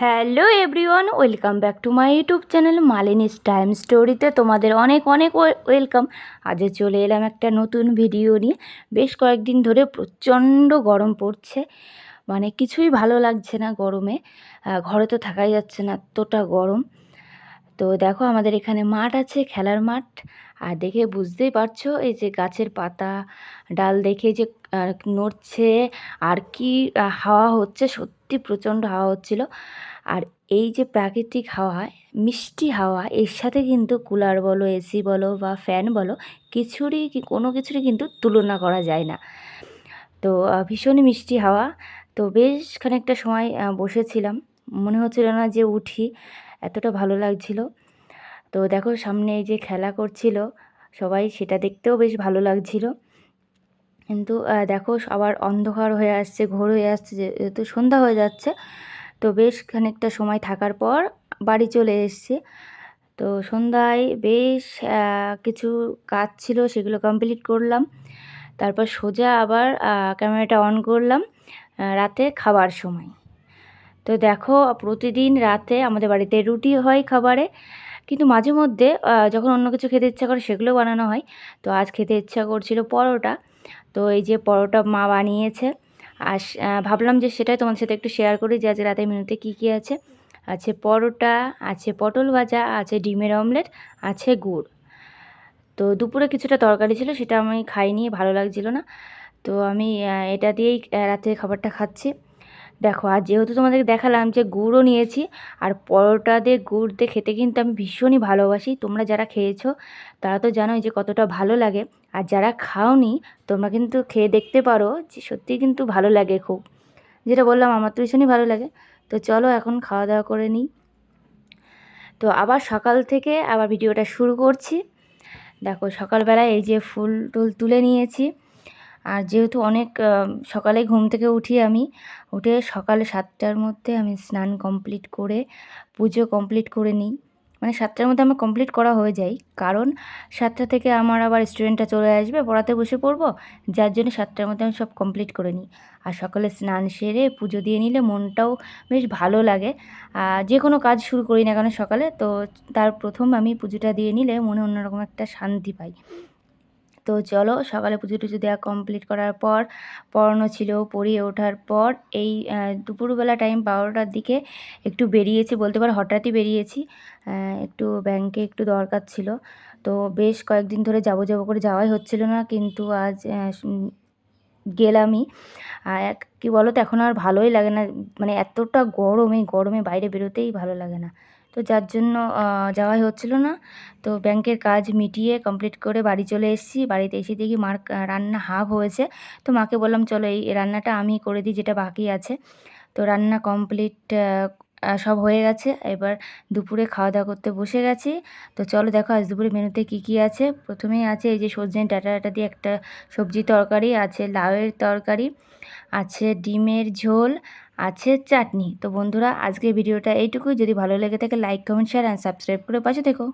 Hello everyone, welcome back to my YouTube channel Malini's time স্টোরিতে তোমাদের অনেক অনেক ওয়েলকাম। আজে চলে এলাম একটা নতুন ভিডিও নিয়ে। বেশ কয়েকদিন ধরে প্রচণ্ড গরম পড়ছে। মানে কিছুই ভালো লাগছে না গরমে। ঘরে তো থাকাই যাচ্ছে না, এতটা গরম। তো দেখো আমাদের এখানে মাঠ আছে, খেলার মাঠ। আর দেখে বুঝতেই পারছ, এই যে গাছের পাতা, ডাল দেখে যে নড়ছে, আর কি হাওয়া হচ্ছে, সত্যি প্রচণ্ড হাওয়া হচ্ছিল। আর এই যে প্রাকৃতিক হাওয়া, মিষ্টি হাওয়া, এর সাথে কিন্তু কুলার বলো এসি বলো বা ফ্যান বলো, কিছুরই কোনো কিছুরই কিন্তু তুলনা করা যায় না। তো ভীষণই মিষ্টি হাওয়া। তো বেশ খানিকটা সময় বসেছিলাম। মনে হচ্ছিল না যে উঠি। এতটা ভালো লাগছিল। তো দেখো সামনে এই যে খেলা করছিল, সবাই সেটা দেখতেও বেশ ভালো লাগছিল। কিন্তু দেখো আবার অন্ধকার হয়ে আসছে, ঘোর হয়ে আসছে, যেহেতু সন্ধ্যা হয়ে যাচ্ছে, তো বেশ খানিকটা সময় থাকার পর বাড়ি চলে এসেছি। তো সন্ধ্যায় বেশ কিছু কাজ ছিল, সেগুলো কমপ্লিট করলাম। তারপর সোজা আবার ক্যামেরাটা অন করলাম রাতে খাবার সময়। তো দেখো, প্রতিদিন রাতে আমাদের বাড়িতে রুটি হয় খাবারে। কিন্তু মাঝে মধ্যে যখন অন্য কিছু খেতে ইচ্ছা করে সেগুলো বানানো হয়। তো আজ খেতে ইচ্ছা করছিল পরোটা। তো এই যে পরোটা মা বানিয়েছে। আর ভাবলাম যে সেটাই তোমাদের সাথে একটু শেয়ার করি যে আজ রাতের মেনুতে কী কী আছে। আছে পরোটা, আছে পটল ভাজা, আছে ডিমের অমলেট আছে গুড়। তো দুপুরে কিছুটা তরকারি ছিল, সেটা আমি খাইনি, ভালো লাগছিল না। তো আমি এটা দিয়েই রাতে খাবারটা খাচ্ছি। দেখো, আর যেহেতু তোমাদেরকে দেখালাম যে গুড়ও নিয়েছি, আর পরোটা দিয়ে গুড় দিয়ে খেতে কিন্তু আমি ভীষণই ভালোবাসি। তোমরা যারা খেয়েছো, তারা তো জানোই যে কতটা ভালো লাগে। আর যারা খাওনি, তোমরা কিন্তু খেয়ে দেখতে পারো যে সত্যিই কিন্তু ভালো লাগে খুব। যেটা বললাম, আমার তো ভীষণই ভালো লাগে। তো চলো এখন খাওয়া দাওয়া করে নিই। তো আবার সকাল থেকে আবার ভিডিওটা শুরু করছি। দেখো, সকালবেলায় এই যে ফুল টুল তুলে নিয়েছি। আর যেহেতু অনেক সকালে ঘুম থেকে উঠি আমি, উঠে সকালে সাতটার মধ্যে আমি স্নান কমপ্লিট করে, পুজো কমপ্লিট করে নিই। মানে সাতটার মধ্যে আমার কমপ্লিট করা হয়ে যায়। কারণ সাতটা থেকে আমার আবার স্টুডেন্টটা চলে আসবে, পড়াতে বসে পড়ব, যার জন্য সাতটার মধ্যে আমি সব কমপ্লিট করে নিই। আর সকালে স্নান সেরে পুজো দিয়ে নিলে মনটাও বেশ ভালো লাগে। যে কোনো কাজ শুরু করি না কেন সকালে, তো তার প্রথম আমি পুজোটা দিয়ে নিলে মনে অন্যরকম একটা শান্তি পাই। তো চলো সকালে পুজো টুজো দেওয়া কমপ্লিট করার পর, পড়ানো ছিল, পড়িয়ে ওঠার পর, এই দুপুরবেলা টাইম বারোটার দিকে একটু বেরিয়েছি, বলতে পারো হঠাৎই বেরিয়েছি। একটু ব্যাংকে একটু দরকার ছিল। তো বেশ কয়েকদিন ধরে যাব যাব করে যাওয়াই হচ্ছিল না, কিন্তু আজ গেলামই। এক, কী বলো তো এখন আর ভালোই লাগে না মানে এতটা গরম এই গরমে বাইরে বেরোতেই ভালো লাগে না। তো যার জন্য যাওয়াই হচ্ছিল না। তো ব্যাংকের কাজ মিটিয়ে কমপ্লিট করে বাড়ি চলে এসেছি। বাড়িতে এসে দেখি মার রান্না হাফ হয়েছে। তো মাকে বললাম, চলো এই রান্নাটা আমি করে দিই, যেটা বাকি আছে। তো রান্না কমপ্লিট সব হয়ে গেছে। এবার দুপুরে খাওয়া দাওয়া করতে বসে গেছি। তো চলো দেখো আজ দুপুরে মেনুতে কি কি আছে। প্রথমেই আছে এই যে সজনে ডাটা ডাটা দিয়ে একটা সবজি তরকারি, আছে লাউয়ের তরকারি, আছে ডিমের ঝোল, আছে চাটনি। তো বন্ধুরা আজকে ভিডিওটা এইটুকুই। যদি ভালো লেগে থাকে like comment share and subscribe করে পাশে দেখো